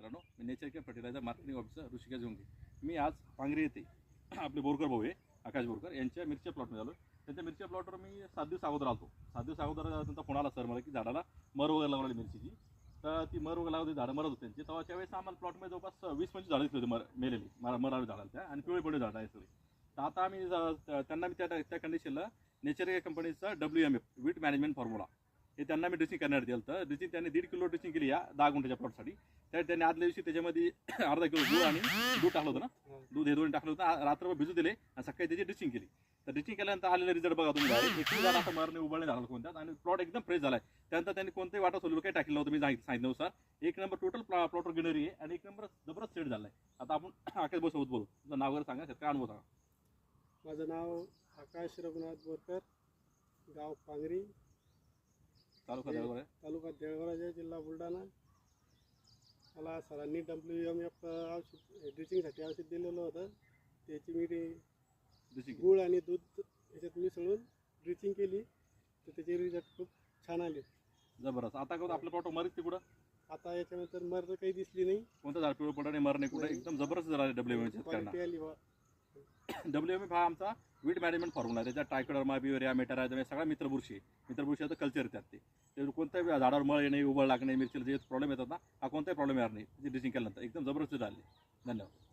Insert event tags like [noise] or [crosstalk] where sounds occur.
मित्रांनो मी nature care fertilizer marketing officer Hrishikesh Jonge मी आज पांगरी येथे [clears throat] आपले बोरकर भाऊ आहे आकाश बोरकर. यांच्या मिरच्या प्लॉटमध्ये आलो त्यांच्या मिरच्या प्लॉटवर मी सात दिवस अगोदर आलो सात दिवस अगोदर त्यांचा फोन आला सर मला की झाडाला मर वगैरे लावली मिरचीची. तर ती मर वगैरे लावली झाडं मरत होते त्यांची. तेव्हा त्यावेळेस आम्हाला प्लॉटमध्ये जवळपास वीस पंचवीस झाडं दिसली होती मर मेलेली. मला मरावी झाडाला त्या आणि पिवळे पिवळे झाडं आहे सगळे. तर आता आम्ही त्यांना मी त्या त्या कंडिशनला नेचर या कंपनीचा W M F weed management formula हे त्यांना मी ड्रेसिंग करण्यात दिलं तर ड्रेसिंग त्यांनी दीड किलो ड्रेसिंग केली या दहा गुंठ्याच्या प्लॉटसाठी तर त्यांनी आदल्या दिवशी त्याच्यामध्ये [coughs] अर्धा किलो दूध आणि दूध टाकलं होतं ना? दूध हे दोन्ही टाकलं होतं. रात्रभर भिजू दिले आणि सकाळी त्याची ड्रेसिंग केली. तर ड्रेसिंग केल्यानंतर आलेला रिझल्ट बघा तुम्ही झाड आता मरणे उबळणे झालं कोणत्यात आणि प्लॉट एकदम फ्रेश झालाय. त्यानंतर त्यांनी कोणतेही वाटा सोललं काही टाकलं होतं मी सांगित- सांगितल्यानुसार. एक नंबर टोटल प्लॉटवर ग्रीनरी आहे आणि एक नंबर जबरदस्त सेट झालाय. आता आपण [coughs] आकाश बसवत बोलू. तुझं नाव वगैरे सांगा काय अनुभव सांगा? माझं नाव आकाश रघुनाथ बोरकर गाव पांगरी. चालू करा वगैरे तालुका देळगाव जिल्हा बुलढाणा. मला सरांनी डब्ल्यू एम एफ औषध ड्रिचिंगसाठी औषध दिलेलं होतं. त्याची मी ते गूळ आणि दूध याच्यात मिसळून ड्रिचिंग केली. तर त्याचे रिझल्ट खूप छान आले. जबरदस्त. आता कसं आपल्या प्लॉट मरीत ते कुठं? आता याच्यानंतर मर्द काही दिसली नाही. कोणतं झाड पिवळं पडणे मरणे कुठं? नाही. एकदम जबरदस्त झालं डब्ल्यू एम क्वालिटी आली बा. डब्ल्यू एम एफ हा आमचा वीट मॅनेजमेंट फॉर्म्युला आहे. त्याच्यात टायकडर्मा बिवरिया मेटारायझम हे सगळा मित्रबुरशी आहे. मित्रबुरशीचं कल्चर येतात ते. कोणत्याही झाडावर मळ येणे उभं लागणे मिरचीला जे प्रॉब्लेम येतात ना हा कोणताही प्रॉब्लेम येणार नाही. जे ड्रिचिंग केल्यानंतर. एकदम जबरदस्त झाले. धन्यवाद.